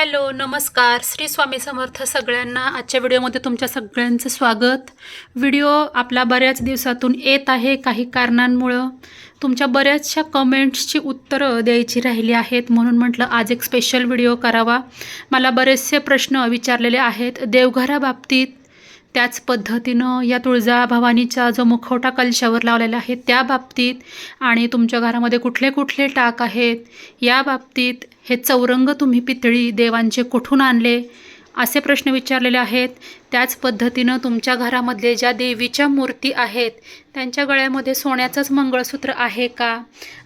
Hello नमस्कार. श्री स्वामी समर्थ सगळ्यांना आजच्या व्हिडिओमध्ये तुमच्या सगळ्यांचं स्वागत. व्हिडिओ आपला बऱ्याच दिवसातून येत आहे काही कारणांमुळं. तुमच्या बऱ्याचशा कमेंट्सची उत्तरं द्यायची राहिली आहेत म्हणून म्हटलं आज एक स्पेशल व्हिडिओ करावा. मला बरेचसे प्रश्न विचारलेले आहेत. देवघराबाबतीत त्याच पद्धतीनं या तुळजाभवानीचा जो मुखवटा कलशावर लावलेला आहे त्या बाबतीत आणि तुमच्या घरामध्ये कुठले कुठले टाक आहेत या बाबतीत हे चौरंग तुम्ही पितळी देवांचे कुठून आणले? असे प्रश्न विचारलेले आहेत. त्याच पद्धतीनं तुमच्या घरामधले ज्या देवीच्या मूर्ती आहेत त्यांच्या गळ्यामध्ये सोन्याचंच मंगळसूत्र आहे का?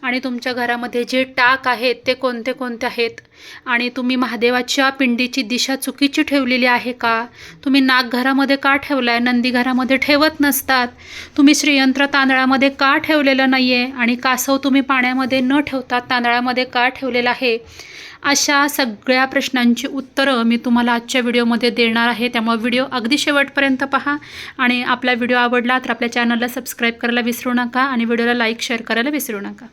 आणि तुमच्या घरामध्ये जे टाक आहेत ते कोणते कोणते आहेत? आणि तुम्ही महादेवाच्या पिंडीची दिशा चुकीची ठेवलेली आहे का? तुम्ही नाग घरामध्ये का ठेवला आहे नंदी घरामध्ये ठेवत नसतात. तुम्ही श्रीयंत्र तांदळामध्ये का ठेवलेलं नाही आहे आणि कासव तुम्ही पाण्यामध्ये न ठेवता तांदळामध्ये का ठेवलेलं आहे? अशा सगळ्या प्रश्नांची उत्तरं मी तुम्हाला आजच्या व्हिडिओमध्ये देणार आहे. त्यामुळे व्हिडिओ अगदी शेवटपर्यंत पहा आणि आपला व्हिडिओ आवडला तर आपल्या चॅनलला सबस्क्राईब करायला विसरू नका आणि व्हिडिओला लाईक शेअर करायला विसरू नका.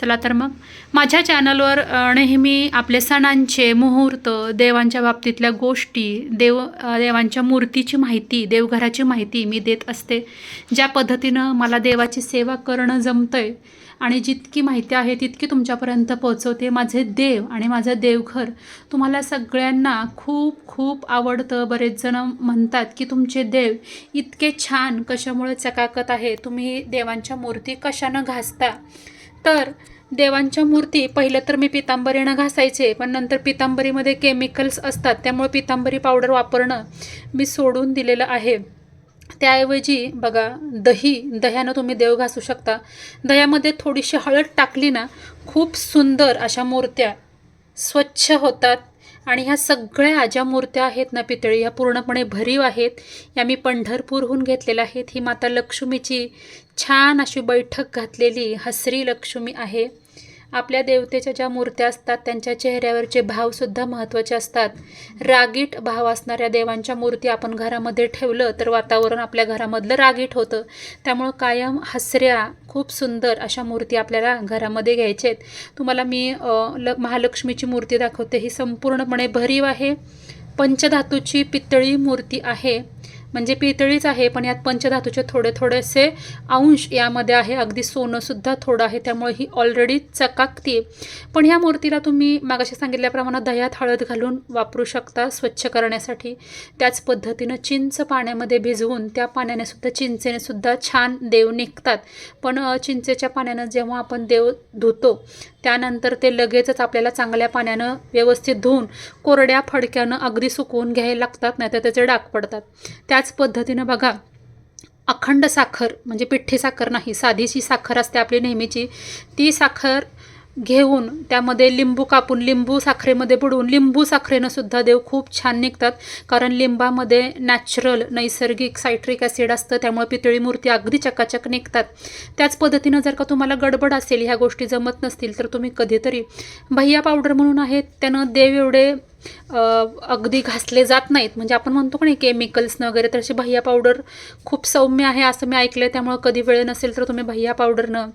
चला तर मग माझ्या चॅनलवर नेहमी आपले सणांचे मुहूर्त देवांच्या बाबतीतल्या गोष्टी देव देवांच्या मूर्तीची माहिती देवघराची माहिती मी देत असते. ज्या पद्धतीनं मला देवाची सेवा करणं जमतं आहे आणि जितकी माहिती आहे तितकी तुमच्यापर्यंत पोहोचवते. माझे देव आणि माझं देवघर तुम्हाला सगळ्यांना खूप खूप आवडतं. बरेच जण म्हणतात की तुमचे देव इतके छान कशामुळे चकाकत आहे. तुम्ही देवांच्या मूर्ती कशानं घासता? तर देवांच्या मूर्ती पहिलं तर मी पितांबरीनं घासायचे पण नंतर पितांबरीमध्ये केमिकल्स असतात त्यामुळे पितांबरी पावडर वापरणं मी सोडून दिलेलं आहे. त्याऐवजी बघा दही दह्यानं तुम्ही देव घासू शकता. दह्यामध्ये थोडीशी हळद टाकली ना खूप सुंदर अशा मूर्त्या स्वच्छ होतात. आणि ह्या सगळ्या ज्या मूर्त्या आहेत ना पितळी ह्या पूर्णपणे भरीव आहेत. या मी पंढरपूरहून घेतलेल्या आहेत. ही माता लक्ष्मीची छान अशी बैठक घातलेली हसरी लक्ष्मी आहे. आपल्या देवतेच्या ज्या मूर्त्या असतात त्यांच्या चेहऱ्यावरचे भावसुद्धा महत्त्वाचे असतात. रागीट भाव असणाऱ्या देवांच्या मूर्ती आपण घरामध्ये ठेवलं तर वातावरण आपल्या घरामधलं रागीट होतं. त्यामुळं कायम हसऱ्या खूप सुंदर अशा मूर्ती आपल्याला घरामध्ये घ्यायच्या आहेत. तुम्हाला मी ल महालक्ष्मीची मूर्ती दाखवते. ही संपूर्णपणे भरीव आहे. पंचधातूची पितळी मूर्ती आहे. म्हणजे पितळीच आहे पण यात पंचधातूचे थोडे थोडेसे अंश यामध्ये आहे. अगदी सोनंसुद्धा थोडं आहे त्यामुळे ही ऑलरेडी चकाकते पण ह्या मूर्तीला तुम्ही मागाशी सांगितल्याप्रमाणे दह्यात हळद घालून वापरू शकता स्वच्छ करण्यासाठी. त्याच पद्धतीनं चिंच पाण्यामध्ये भिजवून त्या पाण्याने सुद्धा चिंचेने सुद्धा छान देव निघतात. पण चिंचेच्या पाण्यानं जेव्हा आपण देव धुतो त्यानंतर ते लगेचच आपल्याला चांगल्या पाण्यानं व्यवस्थित धुवून कोरड्या फडक्यानं अगदी सुकवून घ्यायला लागतात नाही तर त्याचे डाग पडतात. त्याच पद्धतीनं बघा अखंड साखर म्हणजे पिठ्ठी साखर नाही साधीची साखर असते आपली नेहमीची. ती साखर घेऊन त्यामध्ये लिंबू कापून लिंबू साखरेमध्ये बुडवून लिंबू साखरेनं सुद्धा देव खूप छान निघतात. कारण लिंबामध्ये नॅचरल नैसर्गिक सायट्रिक ॲसिड असतं त्यामुळे पितळी मूर्ती अगदी चकाचक निघतात. त्याच पद्धतीनं जर का तुम्हाला गडबड असेल ह्या गोष्टी जमत नसतील तर तुम्ही कधीतरी भैया पावडर म्हणून आहेत त्यानं देव एवढे अगदी घासले जात नाहीत. म्हणजे आपण म्हणतो का नाही केमिकल्सनं वगैरे तर अशी भैया पावडर खूप सौम्य आहे असं मी ऐकलं आहे त्यामुळं कधी वेळ नसेल तर तुम्ही भैया पावडरनं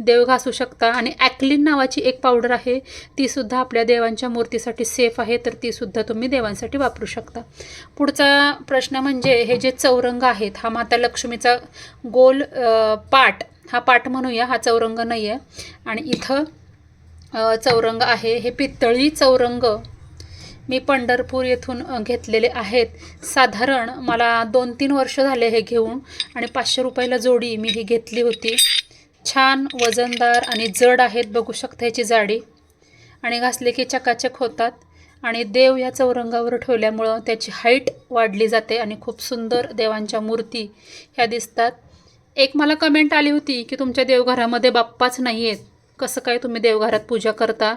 देव घासू शकता. आणि ॲक्लिन नावाची एक पावडर आहे तीसुद्धा आपल्या देवांच्या मूर्तीसाठी सेफ आहे तर तीसुद्धा तुम्ही देवांसाठी वापरू शकता. पुढचा प्रश्न म्हणजे हे जे चौरंग आहेत हा माता लक्ष्मीचा गोल पाट हा पाट म्हणूया हा चौरंग नाही आहे आणि इथं चौरंग आहे हे पितळी चौरंग. मी पंढरपूर येथून घेतलेले आहेत. साधारण मला दोन तीन वर्ष झाले हे घेऊन आणि पाचशे रुपयाला जोडी मी ही घेतली होती. छान वजनदार आणि जड आहेत बघू शकता ह्याची जाडी. आणि घासले की चकाचक होतात. आणि देव या चौरंगावर ठेवल्यामुळं त्याची हाईट वाढली जाते आणि खूप सुंदर देवांच्या मूर्ती ह्या दिसतात. एक मला कमेंट आली होती की तुमच्या देवघरामध्ये बाप्पाच नाही आहेत कसं काय तुम्ही देवघरात पूजा करता?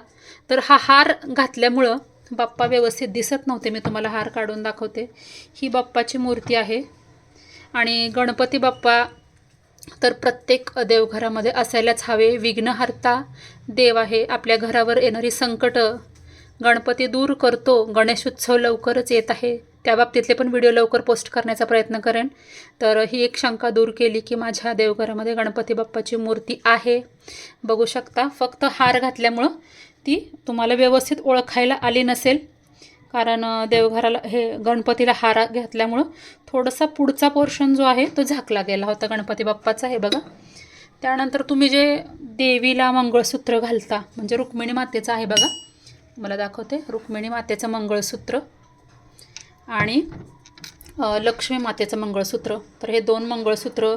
तर हा हार घातल्यामुळं बाप्पा व्यवस्थित दिसत नव्हते. मी तुम्हाला हार काढून दाखवते. ही बाप्पाची मूर्ती आहे. आणि गणपती बाप्पा तर प्रत्येक देवघरामध्ये असायलाच हवे. विघ्नहर्ता देव आहे. आपल्या घरावर येणारी संकटं गणपती दूर करतो. गणेशोत्सव लवकरच येत आहे. त्या बाबतीतले पण व्हिडिओ लवकर पोस्ट करण्याचा प्रयत्न करेन. तर ही एक शंका दूर केली की माझ्या देवघरामध्ये गणपती बाप्पाची मूर्ती आहे. बघू शकता. फक्त हार घातल्यामुळं ती तुम्हाला व्यवस्थित ओळखायला आली नसेल. कारण देवघराला हे गणपतीला हार घातल्यामुळं थोडासा पुढचा पोर्शन जो आहे तो झाकला गेला होता गणपती बाप्पाचा आहे बघा. त्यानंतर तुम्ही जे देवीला मंगळसूत्र घालता म्हणजे रुक्मिणी मातेचं आहे बघा. मला दाखवते रुक्मिणी मातेचं मंगळसूत्र आणि लक्ष्मी मातेचं मंगळसूत्र. तर हे दोन मंगळसूत्र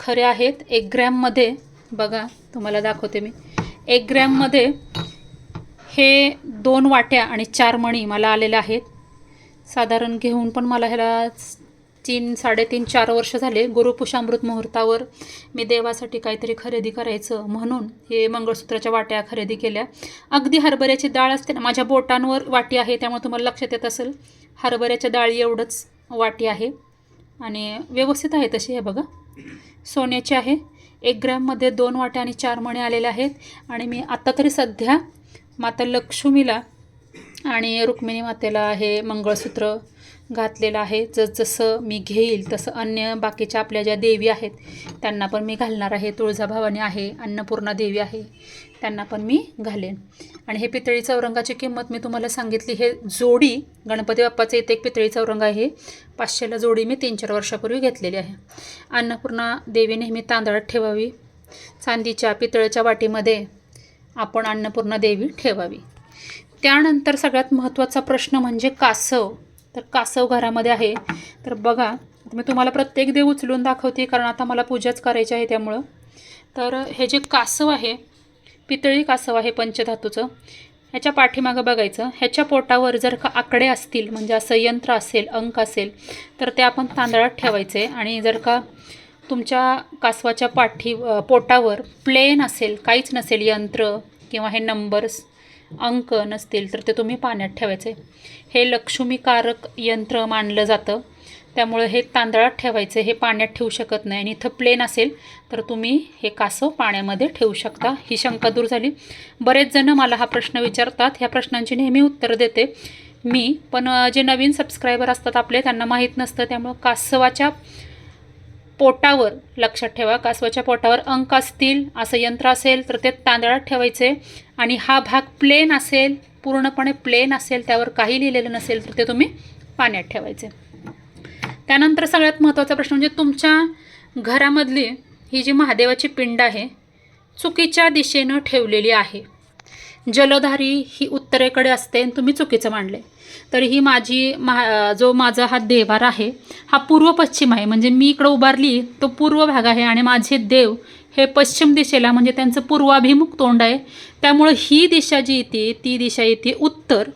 खरे आहेत. एक ग्रॅममध्ये बघा तुम्हाला दाखवते मी. एक ग्रॅममध्ये हे दोन वाट्या आणि चार मणी मला आलेल्या आहेत. साधारण घेऊन पण मला ह्याला तीन साडेतीन चार वर्ष झाले. गुरुपुषामृत मुहूर्तावर मी देवासाठी काहीतरी खरेदी करायचं म्हणून हे मंगळसूत्राच्या वाट्या खरेदी केल्या. अगदी हरभऱ्याची डाळ असते ना माझ्या बोटांवर वाटी आहे त्यामुळे तुम्हाला लक्षात येत असेल. हरभऱ्याच्या डाळी एवढंच वाटी आहे. आणि व्यवस्थित आहे तशी हे बघा. सोन्याची आहे. एक ग्रॅममध्ये दोन वाट्या आणि चार मणे आलेल्या आहेत. आणि मी आत्ता तरी सध्या माता लक्ष्मीला आणि रुक्मिणी मातेला हे मंगळसूत्र घातलेलं आहे. जसजसं मी घेईल तसं अन्य बाकीच्या आपल्या ज्या देवी आहेत त्यांना पण मी घालणार आहे. तुळजाभवानी आहे अन्नपूर्णा देवी आहे त्यांना पण मी घालेन. आणि हे पितळी चौरंगाची किंमत मी तुम्हाला सांगितली हे जोडी गणपती बाप्पाचं इथे एक पितळी चौरंग आहे. पाचशेला जोडी मी तीन चार वर्षापूर्वी घेतलेली आहे. अन्नपूर्णा देवी नेहमी तांदळात ठेवावी. चांदीच्या पितळेच्या वाटीमध्ये आपण अन्नपूर्णा देवी ठेवावी. त्यानंतर सगळ्यात महत्त्वाचा प्रश्न म्हणजे कासव. तर कासव घरामध्ये आहे. तर बघा मी तुम्हाला प्रत्येक देव उचलून दाखवते कारण आता मला पूजाच करायची आहे त्यामुळं. तर हे जे कासव आहे पितळी कासव आहे पंचधातूचं ह्याच्या पाठीमागं बघायचं. ह्याच्या पोटावर जर का आकडे असतील म्हणजे असं यंत्र असेल अंक असेल तर ते आपण तांदळात ठेवायचे. आणि जर का तुमच्या कासवाच्या पाठी पोटावर प्लेन असेल काहीच नसेल यंत्र किंवा हे नंबर्स अंक नसतील तर ते तुम्ही पाण्यात ठेवायचे. हे लक्ष्मीकारक यंत्र मानलं जातं. त्यामुळे हे तांदळात ठेवायचे हे पाण्यात ठेवू शकत नाही. आणि इथं प्लेन असेल तर तुम्ही हे कासव पाण्यामध्ये ठेवू शकता. ही शंका दूर झाली. बरेच जण मला हा प्रश्न विचारतात. ह्या प्रश्नांची नेहमी उत्तर देते मी. पण जे नवीन सबस्क्रायबर असतात आपले त्यांना माहीत नसतं. त्यामुळं कासवाच्या पोटावर लक्षात ठेवा. कासवाच्या पोटावर अंक असतील असं यंत्र असेल तर ते तांदळात ठेवायचे. आणि हा भाग प्लेन असेल पूर्णपणे प्लेन असेल त्यावर काही लिहिलेलं नसेल तर ते तुम्ही पाण्यात ठेवायचे. त्यानंतर सगळ्यात महत्त्वाचा प्रश्न म्हणजे तुमच्या घरामधली ही जी महादेवाची पिंड आहे चुकीच्या दिशेनं ठेवलेली आहे. जलधारी ही उत्तरेकडे असते आणि तुम्ही चुकीचं मांडले. तर ही माझी मा जो माझा हा देवार आहे हा पूर्व पश्चिम आहे. म्हणजे मी इकडं उभारली तो पूर्व भाग आहे आणि माझे देव हे पश्चिम दिशेला म्हणजे त्यांचं पूर्वाभिमुख तोंड आहे. त्यामुळं ही दिशा जी येते ती दिशा येते उत्तर.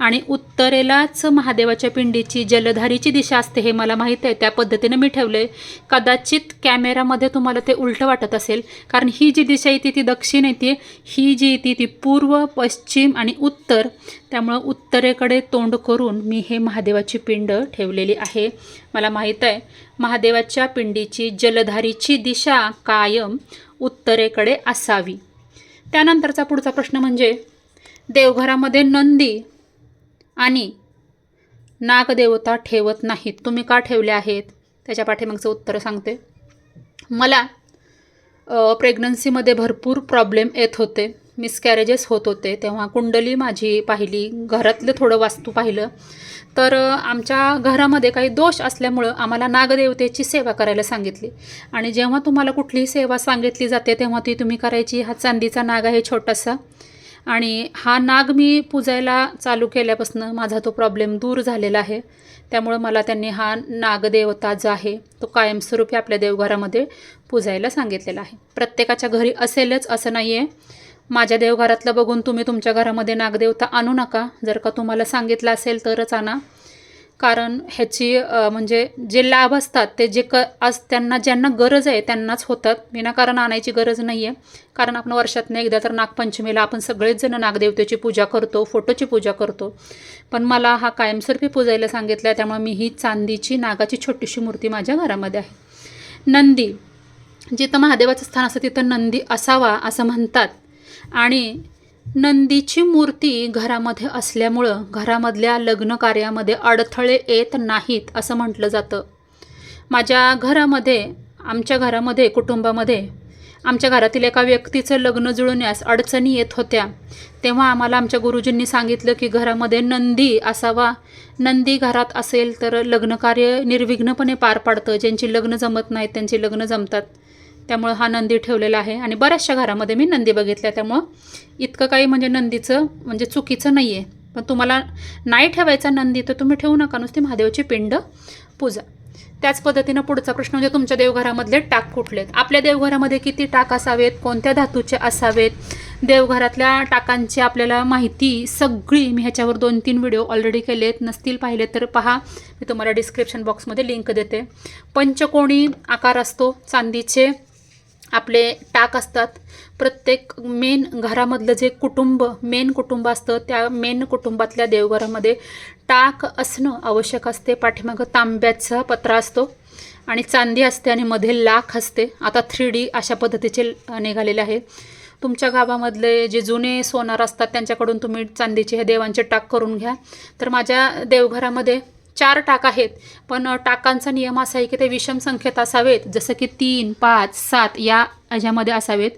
आणि उत्तरेलाच महादेवाच्या पिंडीची जलधारीची दिशा असते हे मला माहीत आहे. त्या पद्धतीनं मी ठेवलं आहे कदाचित कॅमेरामध्ये तुम्हाला ते उलटं वाटत असेल कारण ही जी दिशा येते ती दक्षिण येते ही जी येते ती पूर्व पश्चिम आणि उत्तर. त्यामुळं उत्तरेकडे तोंड करून मी हे महादेवाची पिंड ठेवलेली आहे. मला माहीत आहे महादेवाच्या पिंडीची जलधारीची दिशा कायम उत्तरेकडे असावी. त्यानंतरचा पुढचा प्रश्न म्हणजे देवघरामध्ये नंदी आणि नागदेवता ठेवत नाहीत. तुम्ही का ठेवले आहेत? त्याच्या पाठीमागचं उत्तर सांगते. मला प्रेग्नन्सीमध्ये भरपूर प्रॉब्लेम येत होते. मिसकॅरेजेस होत होते. तेव्हा कुंडली माझी पाहिली. घरातलं थोडं वास्तू पाहिलं. तर आमच्या घरामध्ये काही दोष असल्यामुळं आम्हाला नागदेवतेची सेवा करायला सांगितली. आणि जेव्हा तुम्हाला कुठलीही सेवा सांगितली जाते तेव्हा ती तुम्ही करायची. हा चांदीचा नाग आहे छोटासा. आणि हा नाग मी पूजायला चालू केल्यापासून माझा तो प्रॉब्लेम दूर झालेला आहे. त्यामुळं मला त्यांनी हा नागदेवता जो आहे तो कायमस्वरूपी आपल्या देवघरामध्ये पूजायला सांगितलेला आहे. प्रत्येकाच्या घरी असेलच असं नाही आहे माझ्या देवघरातलं बघून तुम्ही तुमच्या घरामध्ये नागदेवता आणू नका. जर का तुम्हाला सांगितलं असेल तरच आणा. कारण ह्याची म्हणजे जे लाभ असतात ते जे क आज त्यांना ज्यांना गरज आहे त्यांनाच होतात. विनाकारण आणायची गरज नाही आहे कारण आपण वर्षातनं एकदा तर नागपंचमीला आपण सगळेच जण नागदेवतेची पूजा करतो फोटोची पूजा करतो. पण मला हा कायमस्वरूपी पूजायला सांगितलं आहे त्यामुळे मी ही चांदीची नागाची छोटीशी मूर्ती माझ्या घरामध्ये आहे. नंदी. जिथं महादेवाचं स्थान असतं तिथं नंदी असावा असं म्हणतात. आणि नंदीची मूर्ती घरामध्ये असल्यामुळं घरामधल्या लग्न कार्यामध्ये अडथळे येत नाहीत असं म्हटलं जातं. माझ्या घरामध्ये आमच्या घरामध्ये कुटुंबामध्ये आमच्या घरातील एका व्यक्तीचं लग्न जुळण्यास अडचणी येत होत्या. तेव्हा आम्हाला आमच्या गुरुजींनी सांगितलं की घरामध्ये नंदी असावा. नंदी घरात असेल तर लग्नकार्य निर्विघ्नपणे पार पाडतं. ज्यांची लग्न जमत नाहीत त्यांची लग्न जमतात. त्यामुळं हा नंदी ठेवलेला आहे. आणि बऱ्याचशा घरामध्ये मी नंदी बघितल्या. त्यामुळं इतकं काही म्हणजे नंदीचं म्हणजे चुकीचं नाही आहे पण तुम्हाला नाही ठेवायचा नंदी तर तुम्ही ठेवू नका. नुसती महादेवाची पिंड पूजा. त्याच पद्धतीनं पुढचा प्रश्न म्हणजे तुमच्या देवघरामधले टाक कुठले आहेत आपल्या देवघरामध्ये किती टाक असावेत? कोणत्या धातूचे असावेत? देवघरातल्या टाकांची आपल्याला माहिती सगळी मी ह्याच्यावर दोन तीन व्हिडिओ ऑलरेडी केले आहेत नसतील पाहिले तर पहा. मी तुम्हाला डिस्क्रिप्शन बॉक्समध्ये लिंक देते. पंचकोणी आकार असतो. चांदीचे आपले टाक असतात. प्रत्येक मेन घरामधलं जे कुटुंब मेन कुटुंब असतं त्या मेन कुटुंबातल्या देवघरामध्ये टाक असणं आवश्यक असते. पाठीमागं तांब्याचा पत्रा असतो आणि चांदी असते आणि मध्ये लाख असते. आता थ्री डी अशा पद्धतीचे निघालेले आहे. तुमच्या गावामधले जे जुने सोनार असतात त्यांच्याकडून तुम्ही चांदीचे हे देवांचे टाक करून घ्या. तर माझ्या देवघरामध्ये चार टाक आहेत. पण टाकांचा नियम असा आहे की ते विषम संख्येत असावेत. जसं की तीन पाच सात या ह्याच्यामध्ये असावेत.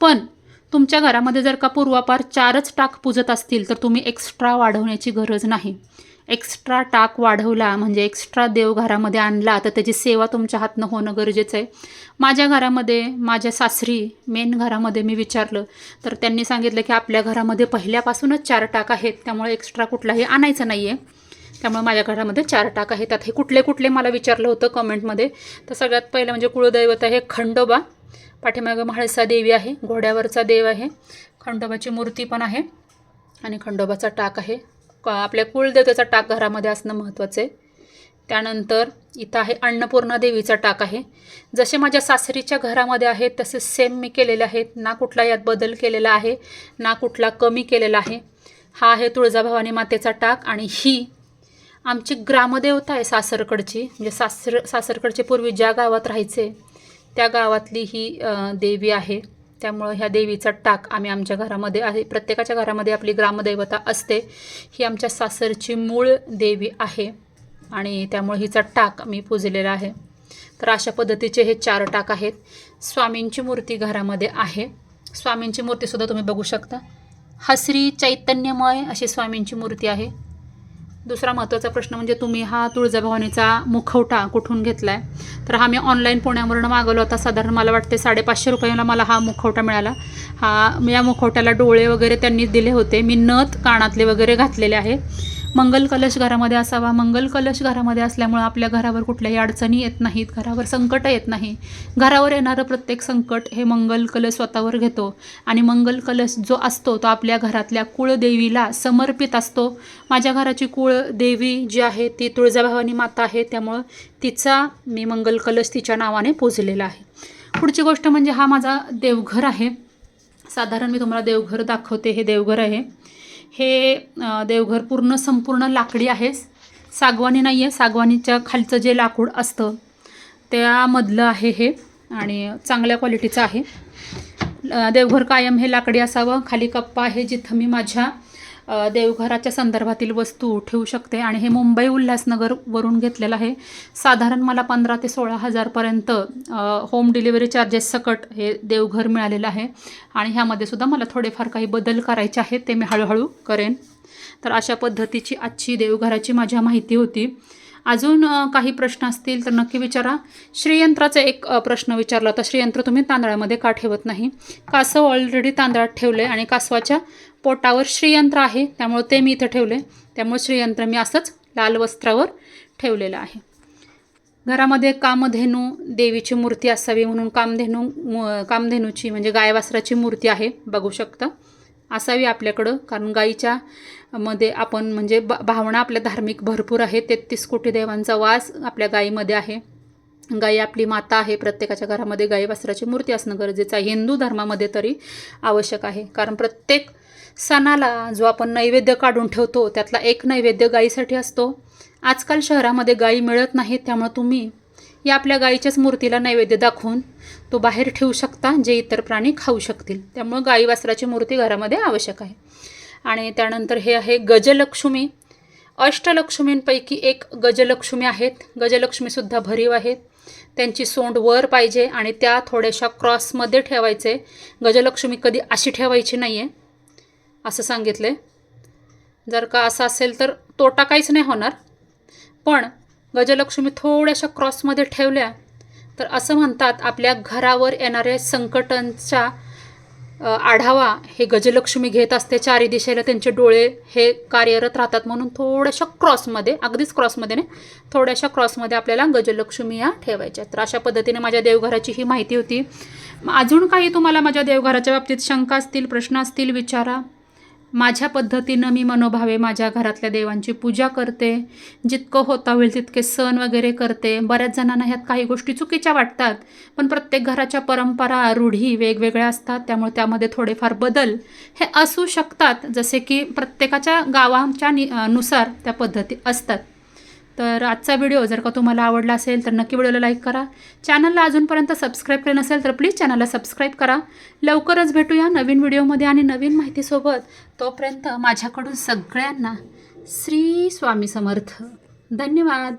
पण तुमच्या घरामध्ये जर का पूर्वापार चारच टाक पूजत असतील तर तुम्ही एक्स्ट्रा वाढवण्याची गरज नाही. एक्स्ट्रा टाक वाढवला म्हणजे एक्स्ट्रा देव घरामध्ये आणला तर त्याची सेवा तुमच्या हातनं होणं गरजेचं आहे. माझ्या घरामध्ये माझ्या सासरी मेन घरामध्ये मी विचारलं तर त्यांनी सांगितलं की आपल्या घरामध्ये पहिल्यापासूनच चार टाक आहेत त्यामुळे एक्स्ट्रा कुठलाही आणायचं नाही आहे त्यामुळे माझ्या घरामध्ये चार टाक आहेत. आता हे कुठले कुठले मला विचारलं होतं कमेंटमध्ये. तर सगळ्यात पहिलं म्हणजे कुळदैवत आहे खंडोबा. पाठीमागं म्हाळसा देवी आहे घोड्यावरचा देव आहे. खंडोबाची मूर्ती पण आहे. आणि खंडोबाचा टाक आहे. क आपल्या कुळदेवतेचा टाक घरामध्ये असणं महत्त्वाचं आहे. त्यानंतर इथं आहे अन्नपूर्णा देवीचा टाक आहे. जसे माझ्या सासरीच्या घरामध्ये आहेत तसे सेम मी केलेले आहेत. ना कुठला यात बदल केलेला आहे ना कुठला कमी केलेला आहे. हा आहे तुळजाभवानी मातेचा टाक आणि ही आमची ग्रामदेवता आहे सासरकडची. म्हणजे सासर सासरकडचे पूर्वी ज्या गावात राहायचे त्या गावातली ही देवी आहे. त्यामुळं ह्या देवीचा टाक आम्ही आमच्या घरामध्ये आहे. प्रत्येकाच्या घरामध्ये आपली ग्रामदैवता असते. ही आमच्या सासरची मूळ देवी आहे आणि त्यामुळे हिचा टाक मी पूजलेला आहे. तर अशा पद्धतीचे हे चार टाक आहेत. स्वामींची मूर्ती घरामध्ये आहे. स्वामींची मूर्तीसुद्धा तुम्ही बघू शकता. हसरी चैतन्यमय अशी स्वामींची मूर्ती आहे. दुसरा महत्त्वाचा प्रश्न म्हणजे तुम्ही हा तुळजाभवानीचा मुखवटा कुठून घेतला आहे तर हा मी ऑनलाईन पुण्यावरून मागवला होता. साधारण मला वाटते साडेपाचशे रुपयाला मला हा मुखवटा मिळाला. हा मी या मुखवट्याला डोळे वगैरे त्यांनी दिले होते. मी नथ कानातले वगैरे घातलेले आहे. मंगल कलश घरामध्ये असावा. मंगल कलश घरामध्ये असल्यामुळं आपल्या घरावर कुठल्याही अडचणी येत नाहीत. घरावर संकट येत नाही. घरावर येणारं प्रत्येक संकट हे मंगल कलश स्वतःवर घेतो. आणि मंगल कलश जो असतो तो आपल्या घरातल्या कुळदेवीला समर्पित असतो. माझ्या घराची कुळदेवी जी आहे ती तुळजाभवानी माता आहे. त्यामुळं तिचा मी मंगल कलश तिच्या नावाने पूजलेला आहे. पुढची गोष्ट म्हणजे हा माझा देवघर आहे. साधारण मी तुम्हाला देवघर दाखवते. हे देवघर आहे. हे देवघर पूर्ण संपूर्ण लाकडी आहे सागवानी नाही आहे सागवानीच्या खालचं जे लाकूड असतं त्यामधलं आहे हे आणि चांगल्या क्वालिटीचं आहे. देवघर कायम हे लाकडी असावं. खाली कप्पा आहे जिथं मी माझ्या देवघराच्या संदर्भातील वस्तू ठेवू शकते. आणि हे मुंबई उल्हासनगरवरून घेतलेलं आहे. साधारण मला पंधरा ते सोळा हजारपर्यंत होम डिलिव्हरी चार्जेस सकट हे देवघर मिळालेलं आहे. आणि ह्यामध्ये सुद्धा मला थोडेफार काही बदल करायचे आहेत ते मी हळूहळू करेन. तर अशा पद्धतीची आजची देवघराची माझ्या माहिती होती. अजून काही प्रश्न असतील तर नक्की विचारा. श्रीयंत्राचा एक प्रश्न विचारला होता. श्रीयंत्र तुम्ही तांदळामध्ये का ठेवत नाही? कासव ऑलरेडी तांदळात ठेवलं आहे आणि कासवाच्या पोटावर श्रीयंत्र आहे त्यामुळे ते मी इथं ठेवले. त्यामुळे श्रीयंत्र मी असंच लाल वस्त्रावर ठेवलेलं आहे. घरामध्ये कामधेनू देवीची मूर्ती असावी म्हणून कामधेनू कामधेनूची म्हणजे गायवासराची मूर्ती आहे बघू शकता. असावी आपल्याकडं कारण गाईच्या मध्ये आपण म्हणजे ब भावना आपल्या धार्मिक भरपूर आहे तेहतीस कोटी देवांचा वास आपल्या गायीमध्ये आहे. गाई आपली माता आहे. प्रत्येकाच्या घरामध्ये गाई वासराची मूर्ती असणं गरजेचं आहे. हिंदू धर्मामध्ये तरी आवश्यक आहे. कारण प्रत्येक सणाला जो आपण नैवेद्य काढून ठेवतो त्यातला एक नैवेद्य गाईसाठी असतो. आजकाल शहरामध्ये गाई मिळत नाहीत त्यामुळे तुम्ही या आपल्या गाईच्याच मूर्तीला नैवेद्य दाखवून तो बाहेर ठेवू शकता जे इतर प्राणी खाऊ शकतील. त्यामुळं गाई वासराची मूर्ती घरामध्ये आवश्यक आहे. आणि त्यानंतर हे आहे गजलक्ष्मी. अष्टलक्ष्मींपैकी एक गजलक्ष्मी आहेत. गजलक्ष्मीसुद्धा भरीव आहेत. त्यांची सोंड वर पाहिजे आणि त्या थोड्याशा क्रॉसमध्ये ठेवायचे. गजलक्ष्मी कधी अशी ठेवायची नाही आहे असं सांगितले. जर का असं असेल तर तोटा काहीच नाही होणार. पण गजलक्ष्मी थोड्याशा क्रॉसमध्ये ठेवल्या तर असं म्हणतात आपल्या घरावर येणाऱ्या संकटांचा आढावा हे गजलक्ष्मी घेत असते. चारी दिशेला त्यांचे डोळे हे कार्यरत राहतात म्हणून थोड्याशा क्रॉसमध्ये अगदीच क्रॉसमध्ये नाही थोड्याशा क्रॉसमध्ये आपल्याला गजलक्ष्मी या ठेवायच्या तर अशा पद्धतीने माझ्या देवघराची ही माहिती होती. मग अजून काही तुम्हाला माझ्या देवघराच्या बाबतीत शंका असतील प्रश्न असतील विचारा. माझ्या पद्धतीनं मी मनोभावे माझ्या घरातल्या देवांची पूजा करते. जितकं होता होईल तितके सण वगैरे करते. बऱ्याच जणांना ह्यात काही गोष्टी चुकीच्या वाटतात. पण प्रत्येक घराच्या परंपरा रूढी वेगवेगळ्या असतात. त्यामुळे त्यामध्ये थोडेफार बदल हे असू शकतात. जसे की प्रत्येकाच्या गावाच्या नि नुसार त्या पद्धती असतात. तर आजचा व्हिडिओ जर का तुम्हाला आवडला असेल तर नक्की व्हिडिओला लाईक करा. चॅनलला अजूनपर्यंत सबस्क्राईब केलं नसेल तर प्लीज चॅनलला सबस्क्राईब करा. लवकरच भेटूया नवीन व्हिडिओमध्ये आणि नवीन माहितीसोबत. तोपर्यंत माझ्याकडून सगळ्यांना श्री स्वामी समर्थ. धन्यवाद.